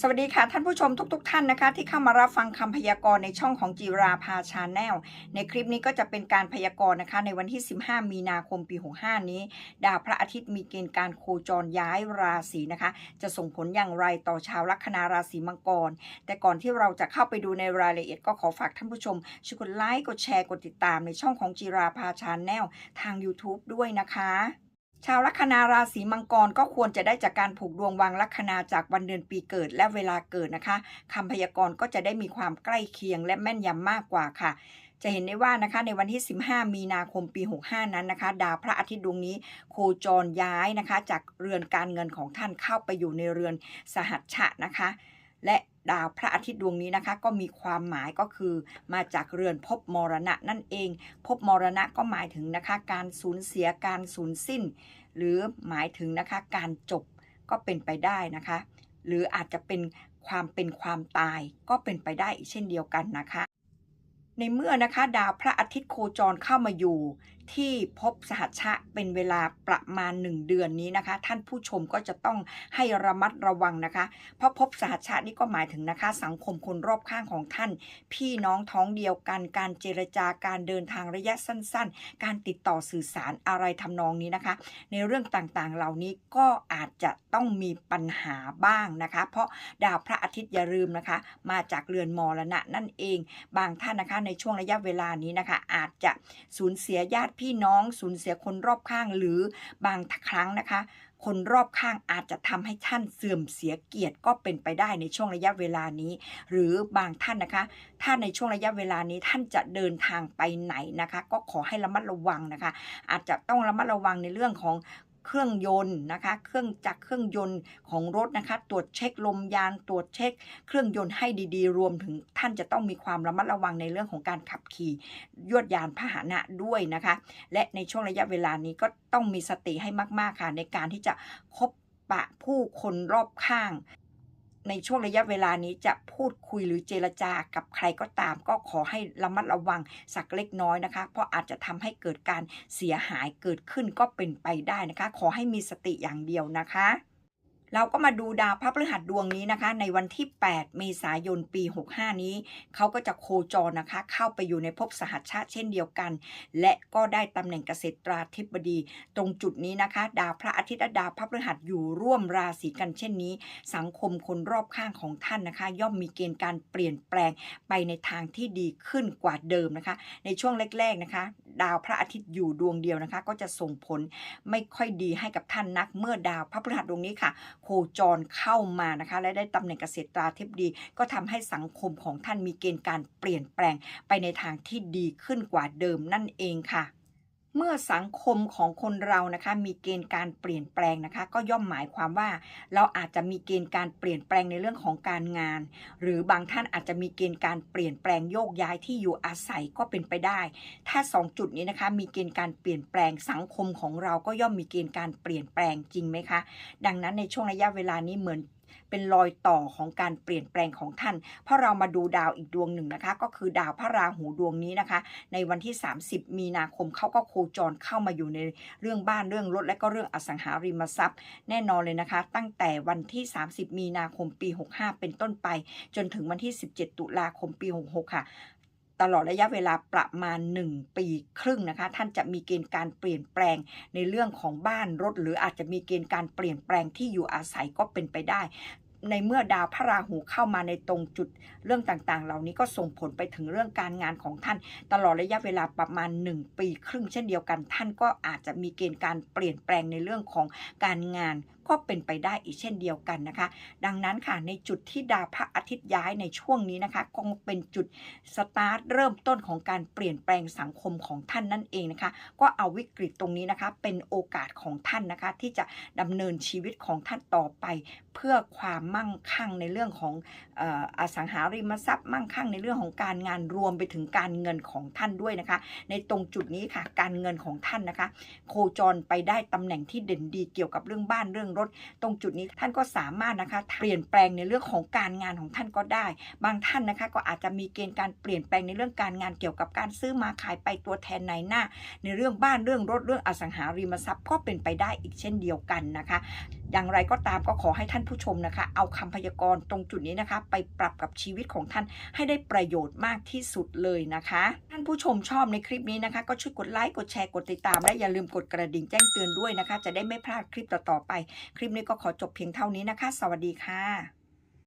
สวัสดีค่ะท่านผู้ชมทุกๆทท่านนะคะ ที่เข้ามารับฟังคำพยากรณ์ในช่องของจีราพาชาแนลในคลิปนี้ก็จะเป็นการพยากรณ์นะคะ ในวันที่ 15 มีนาคมปี 65 นี้ ดาวพระอาทิตย์มีเกณฑ์การโคจรย้ายราศีนะคะ จะส่งผลอย่างไรต่อชาวลัคนาราศีมังกร แต่ก่อนที่เราจะเข้าไปดูในรายละเอียดก็ขอฝากท่านผู้ชมช่วยกดไลค์กดแชร์กดติดตามในช่องของจีราพาชาแนลทาง YouTube ด้วยนะคะ ชาวลัคนาราศีมังกรก็ควรจะได้จากการผูกดวงวางลัคนาจากวันเดือนปีเกิดและเวลาเกิดนะคะคำพยากรณ์ก็จะได้มีความใกล้เคียงและแม่นยำมากกว่าค่ะจะเห็นได้ว่านะคะในวันที่ 15 มีนาคมปี 65 นั้นนะคะ ดาวพระอาทิตย์ดวงนี้ โคจรย้ายนะคะ จากเรือนการเงินของท่านเข้าไปอยู่ในเรือนสหัชชะนะคะ และ ดาวพระอาทิตย์ดวงนี้นะคะ ก็มีความหมายก็คือมาจากเรือนภพมรณะนั่นเองภพมรณะก็หมายถึงนะคะการสูญเสียการสูญสิ้น หรือหมายถึงนะคะการจบก็เป็นไปได้นะคะ หรืออาจจะเป็นความเป็นความตายก็เป็นไปได้อีกเช่นเดียวกันนะคะ ในเมื่อนะคะ ดาวพระอาทิตย์โคจรเข้ามาอยู่ ที่ภพสหัชะเป็นเวลาประมาณ 1 เดือนนี้นะคะ ท่านผู้ชมก็จะต้องให้ระมัดระวังนะคะ เพราะภพสหัชะนี่ก็หมายถึงนะคะ สังคมคนรอบข้างของท่าน พี่น้องท้องเดียวกัน การเจรจาการเดินทางระยะสั้น ๆ การติดต่อสื่อสารอะไรทำนองนี้นะคะ ในเรื่องต่างๆ เหล่านี้ก็อาจจะต้องมีปัญหาบ้างนะคะ เพราะดาวพระอาทิตย์อย่าลืมนะคะ มาจากเรือนมรณะนั่นเอง บางท่านนะคะในช่วงระยะเวลานี้นะคะ อาจจะสูญเสียญาติพี่น้องสูญเสียคนรอบข้างหรือบางครั้งนะคะ คนรอบข้างอาจจะทำให้ท่านเสื่อมเสียเกียรติก็เป็นไปได้ในช่วงระยะเวลานี้ หรือบางท่านนะคะ ถ้าในช่วงระยะเวลานี้ท่านจะเดินทางไปไหนนะคะ ก็ขอให้ระมัดระวังนะคะ อาจจะต้องระมัดระวังในเรื่องของ เครื่องยนต์นะคะ เครื่องจักรเครื่องยนต์ของรถนะคะ ตรวจเช็คลมยาง ตรวจเช็ค เครื่องยนต์ให้ดีๆ รวมถึงท่านจะต้องมีความระมัดระวังในเรื่องของการขับขี่ยวดยานพาหนะด้วยนะคะ และในช่วงระยะเวลานี้ก็ต้องมีสติให้มากๆค่ะในการที่จะคบปะผู้คนรอบข้าง ในช่วงระยะเวลานี้จะพูดคุยหรือเจรจากับใครก็ตาม ก็ขอให้ระมัดระวังสักเล็กน้อยนะคะ เพราะอาจจะทำให้เกิดการเสียหายเกิดขึ้นก็เป็นไปได้นะคะ ขอให้มีสติอย่างเดียวนะคะ เราก็มาดูดาวพระพฤหัสดวงนี้นะคะ ในวันที่ 8 เมษายนปี 65 นี้ เขาก็จะโคจรนะคะ เข้าไปอยู่ในภพสหัชชะเช่นเดียวกัน และก็ได้ตำแหน่งเกษตราธิบดี ตรงจุดนี้นะคะ ดาวพระอาทิตย์และดาวพระพฤหัสอยู่ร่วมราศีกันเช่นนี้ สังคมคนรอบข้างของท่านนะคะ ย่อมมีเกณฑ์การเปลี่ยนแปลงไปในทางที่ดีขึ้นกว่าเดิมนะคะ ในช่วงแรกๆนะคะ ดาวพระอาทิตย์อยู่ดวงเดียวนะคะ ก็จะส่งผลไม่ค่อยดีให้กับท่านนัก เมื่อดาวพระพฤหัสดวงนี้ค่ะ โคจรเข้ามานะคะ และได้ตำแหน่งเกษตราธิบดี ก็ทำให้สังคมของท่านมีเกณฑ์การเปลี่ยนแปลงไปในทางที่ดีขึ้นกว่าเดิมนั่นเองค่ะ เมื่อสังคมของคนเรานะคะ มีเกณฑ์การเปลี่ยนแปลงนะคะ ก็ย่อมหมายความว่าเราอาจจะมีเกณฑ์การเปลี่ยนแปลงในเรื่องของการงาน หรือบางท่านอาจจะมีเกณฑ์การเปลี่ยนแปลงโยกย้ายที่อยู่อาศัยก็เป็นไปได้ ถ้า 2 จุดนี้นะคะ มีเกณฑ์การเปลี่ยนแปลงสังคมของเราก็ย่อมมีเกณฑ์การเปลี่ยนแปลงจริงไหมคะ ดังนั้นในช่วงระยะเวลานี้เหมือน เป็นรอยต่อของการเปลี่ยนแปลงของท่าน เพราะเรามาดูดาวอีกดวงหนึ่งนะคะ ก็คือดาวพระราหูดวงนี้นะคะ ในวันที่ 30 มีนาคมเขาก็โคจรเข้ามาอยู่ในเรื่องบ้านเรื่องรถและก็เรื่องอสังหาริมทรัพย์ แน่นอนเลยนะคะ ตั้งแต่วันที่ 30 มีนาคมปี 65 เป็นต้นไป จนถึงวันที่ 17 ตุลาคมปี 66 ค่ะ ตลอดระยะเวลาประมาณ 1 ปีครึ่งนะคะ ท่านจะมีเกณฑ์การเปลี่ยนแปลงในเรื่องของบ้านรถ หรืออาจจะมีเกณฑ์การเปลี่ยนแปลงที่อยู่อาศัยก็เป็นไปได้ ในเมื่อดาวพระราหูเข้ามาในตรงจุดเรื่องต่างๆ เหล่านี้ก็ส่งผลไปถึงเรื่องการงานของท่าน ตลอดระยะเวลาประมาณ 1 ปีครึ่งเช่นเดียวกัน ท่านก็อาจจะมีเกณฑ์การเปลี่ยนแปลงในเรื่องของการงาน ก็เป็นไปได้อีกเช่นเดียวกันนะคะ ดังนั้นค่ะในจุดที่ดาวพระอาทิตย์ย้ายในช่วงนี้นะคะก็เป็นจุดสตาร์ทเริ่มต้นของการเปลี่ยนแปลงสังคมของท่านนั่นเองนะคะ ก็เอาวิกฤตตรงนี้นะคะ เป็นโอกาสของท่านนะคะ ที่จะดำเนินชีวิตของท่านต่อไป เพื่อความมั่งคั่งในเรื่องของอออสังหาริมทรัพย์มั่งคั่งในเรื่องของการงานรวมไปถึงการเงินของท่านด้วยนะคะ ในตรงจุดนี้ค่ะการเงินของท่านนะคะ โคจรไปได้ตำแหน่งที่เด่นดีเกี่ยวกับเรื่องบ้านเรื่องรถตรงจุดนี้ท่านก็สามารถนะคะเปลี่ยนแปลงในเรื่องของการงานของท่านก็ได้ บางท่านนะคะก็อาจจะมีเกณฑ์การเปลี่ยนแปลงในเรื่องการงานเกี่ยวกับการซื้อมาขายไปตัวแทนในหน้า ในเรื่องบ้านเรื่องรถเรื่องอสังหาริมทรัพย์ก็เป็นไปได้อีกเช่นเดียวกันนะคะ อย่างไรก็ตามก็ขอให้ท่านผู้ชมนะคะ เอาคำพยากรณ์ตรงจุดนี้นะคะ ไปปรับกับชีวิตของท่านให้ได้ประโยชน์มากที่สุดเลยนะคะ ท่านผู้ชมชอบในคลิปนี้นะคะ ก็ช่วยกดไลค์กดแชร์กดติดตาม และอย่าลืมกดกระดิ่งแจ้งเตือนด้วยนะคะ จะได้ไม่พลาดคลิปต่อๆไป คลิปนี้ก็ขอจบเพียงเท่านี้นะคะ สวัสดีค่ะ